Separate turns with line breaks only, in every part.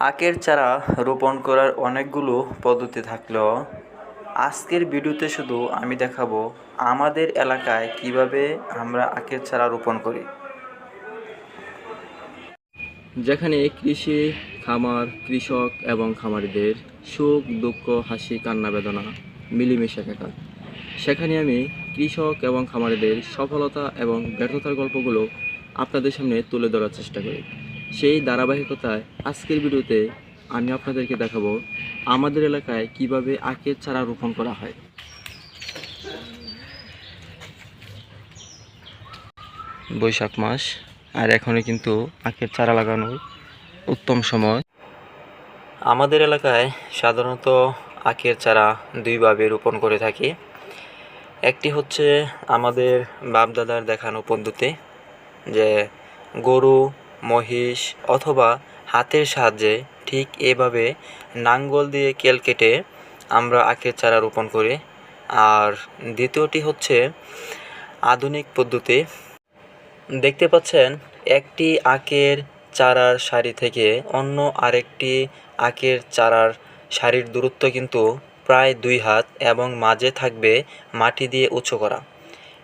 আখের চারা রোপণ করার অনেকগুলো পদ্ধতি থাকলেও আজকের ভিডিওতে শুধু আমি দেখাবো আমাদের এলাকায় কীভাবে আমরা আখের চারা রোপণ করি। যেখানে কৃষি, খামার, কৃষক এবং খামারিদের সুখ, দুঃখ, হাসি, কান্না, বেদনা মিলেমিশে থাকা। সেখানে আমি কৃষক এবং খামারিদের সফলতা এবং ব্যর্থতার গল্পগুলো আপনাদের সামনে তুলে ধরার চেষ্টা করি। সেই ধারাবাহিকতায় আজকের ভিডিওতে আমি আপনাদেরকে দেখাবো আমাদের এলাকায় কীভাবে আখের চারা রোপণ করা হয়। বৈশাখ মাস, আর এখনই কিন্তু আখের চারা লাগানোর উত্তম সময়। আমাদের এলাকায় সাধারণত আখের চারা দুইভাবে রোপণ করে থাকি। একটি হচ্ছে আমাদের বাপদাদার দেখানো পদ্ধতি, যে গরু মহিষ অথবা হাতের সাহায্যে ঠিক এভাবে নাঙ্গল দিয়ে কেল কেটে আমরা আখের চারা রোপণ করি। আর দ্বিতীয়টি হচ্ছে আধুনিক পদ্ধতি। দেখতে পাচ্ছেন, একটি আখের চারার সারি থেকে অন্য আরেকটি আখের চারার সারির দূরত্ব কিন্তু প্রায় দুই হাত এবং মাঝে থাকবে মাটি দিয়ে উঁচু করা।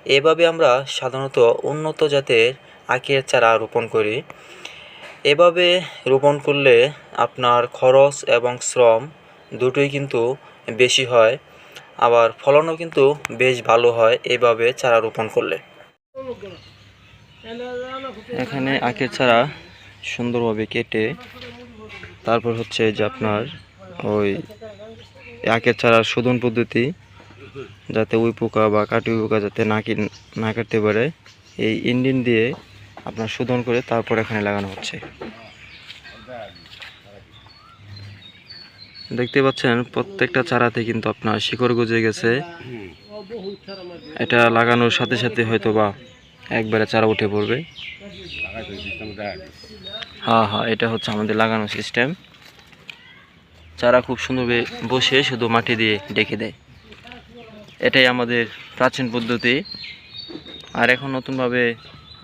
এভাবে আমরা সাধারণত উন্নত জাতের আখের চারা রোপণ করি। এভাবে রোপণ করলে আপনার খরচ এবং শ্রম দুটোই কিন্তু বেশি হয়, আবার ফলনও কিন্তু বেশ ভালো হয় এভাবে চারা রোপণ করলে। এখানে আখের চারা সুন্দরভাবে কেটে, তারপর হচ্ছে যে আপনার ওই আখের চারার শোধন পদ্ধতি, যাতে উই পোকা বা কাটি পোকা যাতে না না কাটতে পারে, এই ইঞ্জিন দিয়ে আপনার শোধন করে তারপর এখানে লাগানো হচ্ছে। দেখতে পাচ্ছেন, প্রত্যেকটা চারাতে কিন্তু আপনার শিকড় গজে গেছে। এটা লাগানোর সাথে সাথে হয়তো বা একবারে চারা উঠে পড়বে। হ্যাঁ হ্যাঁ এটা হচ্ছে আমাদের লাগানো সিস্টেম চারা খুব সুন্দরভাবে বসে, শুধু মাটি দিয়ে ডেকে দেয়। এটাই আমাদের প্রাচীন পদ্ধতি। আর এখন নতুনভাবে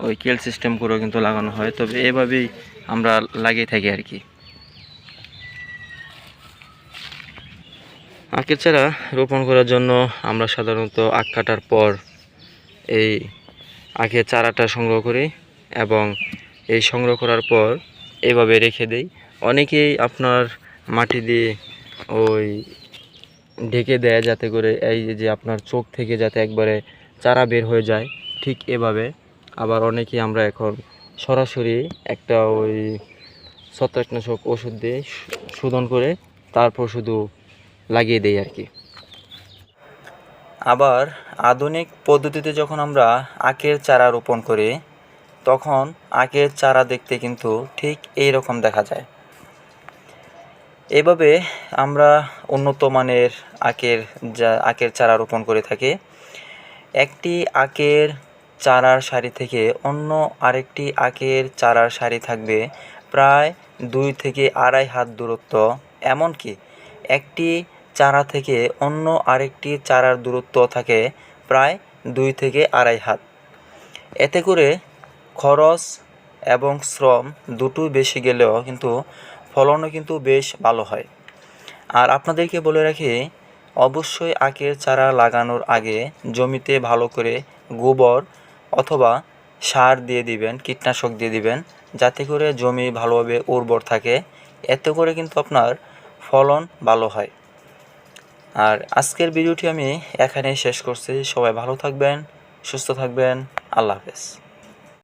ওই কেল সিস্টেম করেও কিন্তু লাগানো হয়, তবে এভাবেই আমরা লাগিয়ে থাকি আর কি। আখের চারা রোপণ করার জন্য আমরা সাধারণত আখ কাটার পর এই আখের চারাটা সংগ্রহ করি এবং এই সংগ্রহ করার পর এভাবে রেখে দেই। অনেকেই আপনার মাটি দিয়ে ওই ঢেকে দেয় যাতে করে এই যে আপনার চোখ থেকে যাতে একবারে চারা বের হয়ে যায়, ঠিক এভাবে আবার অনেকেই আমরা এখন সরাসরি একটা ওই ছত্রাকনাশক ওষুধ দিয়ে শোধন করে তারপর শুধু লাগিয়ে দেই আর কি। আবার আধুনিক পদ্ধতিতে যখন আমরা আখের চারা রোপণ করি, তখন আখের চারা দেখতে কিন্তু ঠিক এই রকম দেখা যায়। এভাবে আমরা উন্নত মানের আখের যা, আখের চারা রোপণ করে থাকি। একটি আখের চারার সারি থেকে অন্য আরেকটি আখের চারার সারি থাকবে প্রায় দুই থেকে আড়াই হাত দূরত্ব। এমনকি একটি চারা থেকে অন্য আরেকটি চারার দূরত্ব থাকে প্রায় দুই থেকে আড়াই হাত। এতে করে খরচ এবং শ্রম দুটোই বেশি গেলেও কিন্তু ফলনও কিন্তু বেশ ভালো হয়। আর আপনাদেরকে বলে রাখি, অবশ্যই আখের চারা লাগানোর আগে জমিতে ভালো করে গোবর অথবা সার দিয়ে দিবেন, কীটনাশক দিয়ে দিবেন, যাতে করে জমি ভালোভাবে উর্বর থাকে। এতে করে কিন্তু আপনার ফলন ভালো হয়। আর আজকের ভিডিওটি আমি এখানেই শেষ করছি। সবাই ভালো থাকবেন, সুস্থ থাকবেন। আল্লাহ হাফেজ।